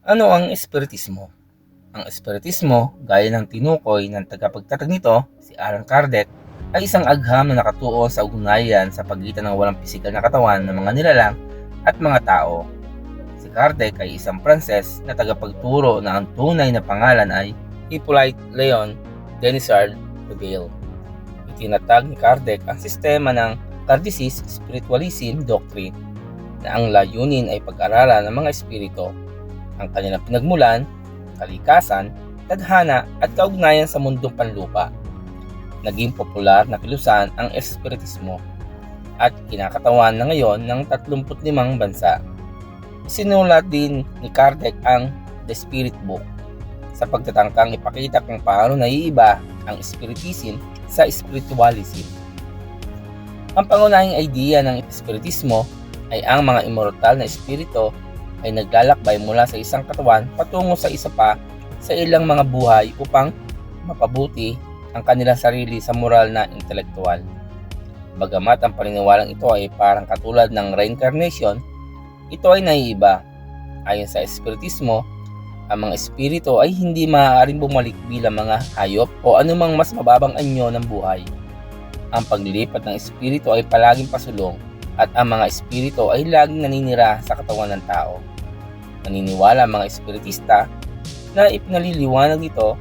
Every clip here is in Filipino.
Ano ang espiritismo? Ang espiritismo, gaya ng tinukoy ng tagapagtatag nito, si Allan Kardec, ay isang agham na nakatuon sa ugnayan sa pagitan ng walang pisikal na katawan ng mga nilalang at mga tao. Si Kardec ay isang Pranses na tagapagturo na ang tunay na pangalan ay Hippolyte Leon Denisard Rebel. Itinatag ni Kardec ang sistema ng Kardecist Spiritualism Doctrine na ang layunin ay pag-aralan ng mga espiritu, ang kanilang pinagmulan, kalikasan, tadhana at kaugnayan sa mundong panlupa. Naging popular na kilusan ang espiritismo at kinakatawan na ngayon ng 35 bansa. Sinulat din ni Kardec ang The Spirit Book sa pagtatangkang ipakita kung paano naiiba ang spiritism sa spiritualism. Ang pangunahing idea ng espiritismo ay ang mga immortal na espiritu ay naglalakbay mula sa isang katawan patungo sa isa pa sa ilang mga buhay upang mapabuti ang kanilang sarili sa moral na intelektual. Bagamat ang paniniwalang ito ay parang katulad ng reincarnation, ito ay naiiba. Ayon sa espiritismo, ang mga espiritu ay hindi maaaring bumalik bilang mga hayop o anumang mas mababang anyo ng buhay. Ang paglilipat ng espiritu ay palaging pasulong at ang mga espiritu ay laging naninira sa katawan ng tao. Naniniwala ang mga espiritista na ipinaliliwanag nito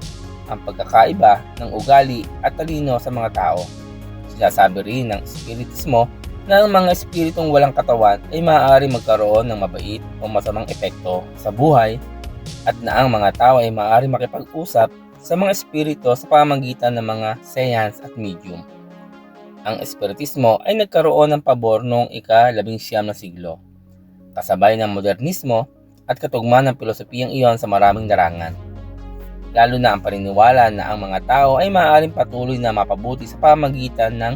ang pagkakaiba ng ugali at talino sa mga tao. Sinasabi rin ng espiritismo na ang mga espiritong walang katawan ay maaari magkaroon ng mabait o masamang epekto sa buhay at na ang mga tao ay maaari makipag-usap sa mga espiritu sa pamamagitan ng mga seance at medium. Ang espiritismo ay nagkaroon ng pabor noong ika-labing siyam na siglo, kasabay ng modernismo at katugma ng pilosopiyang iyon sa maraming larangan. Lalo na ang paniniwala na ang mga tao ay maaaring patuloy na mapabuti sa pamagitan ng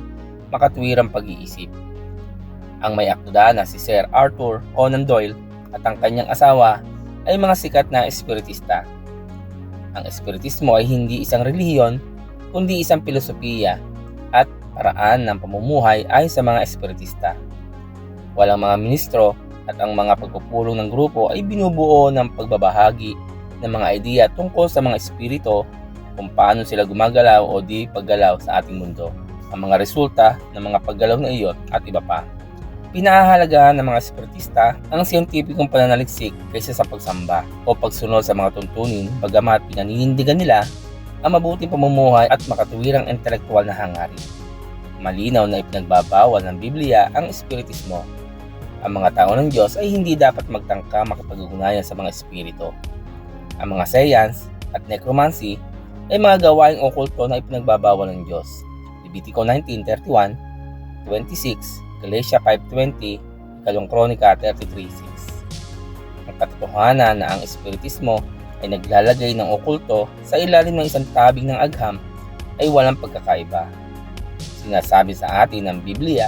makatwirang pag-iisip. Ang may akda na si Sir Arthur Conan Doyle at ang kanyang asawa ay mga sikat na espiritista. Ang espiritismo ay hindi isang relihiyon, kundi isang filosofiya at paraan ng pamumuhay ayon sa mga espiritista. Walang mga ministro at ang mga pagpupulong ng grupo ay binubuo ng pagbabahagi ng mga ideya tungkol sa mga espiritu kung paano sila gumagalaw o di paggalaw sa ating mundo, ang mga resulta ng mga paggalaw na iyon at iba pa. Pinahahalagahan ng mga espiritista ang siyentipikong pananaliksik kaysa sa pagsamba o pagsunod sa mga tuntunin bagamat pinaninindigan nila ang mabuting pamumuhay at makatuwirang intelektual na hangarin. Malinaw na ipinagbabawal ng Biblia ang espiritismo. Ang mga tao ng Diyos ay hindi dapat magtangka makipag-ugnayan sa mga espiritu. Ang mga seance at necromancy ay mga gawaing okulto na ipinagbabawal ng Diyos. Levitico 19.31, 26, Galatia 5.20, Ikalong Kronika 33.6. Ang katotohanan na ang espiritismo ay naglalagay ng okulto sa ilalim ng isang tabing ng agham ay walang pagkakaiba. Sinasabi sa atin ng Biblia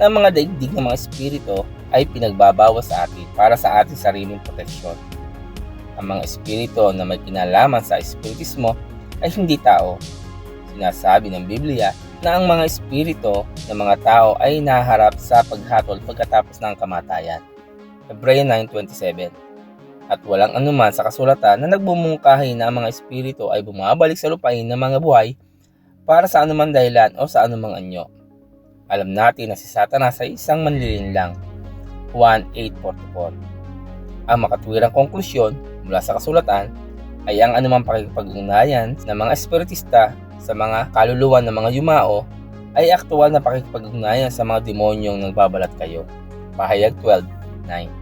na ang mga daigdig ng mga espiritu ay pinagbabawas sa atin para sa ating sariling proteksyon. Ang mga espiritu na may kinalaman sa espiritismo ay hindi tao. Sinasabi ng Biblia na ang mga espiritu ng mga tao ay naharap sa paghatol pagkatapos ng kamatayan. Hebreo 9.27 At walang anuman sa kasulatan na nagbumungkahi na ang mga espiritu ay bumabalik sa lupain ng mga buhay para sa anumang dahilan o sa anumang anyo. Alam natin na si Satanas ay isang manlilin lang. Juan 8.44 Ang makatwirang konklusyon mula sa kasulatan ay ang anumang pakikipag-ugnayan ng mga espiritista sa mga kaluluwa ng mga yumao ay aktual na pakikipag-ugnayan sa mga demonyong nagbabalat kayo. Pahayag 12.9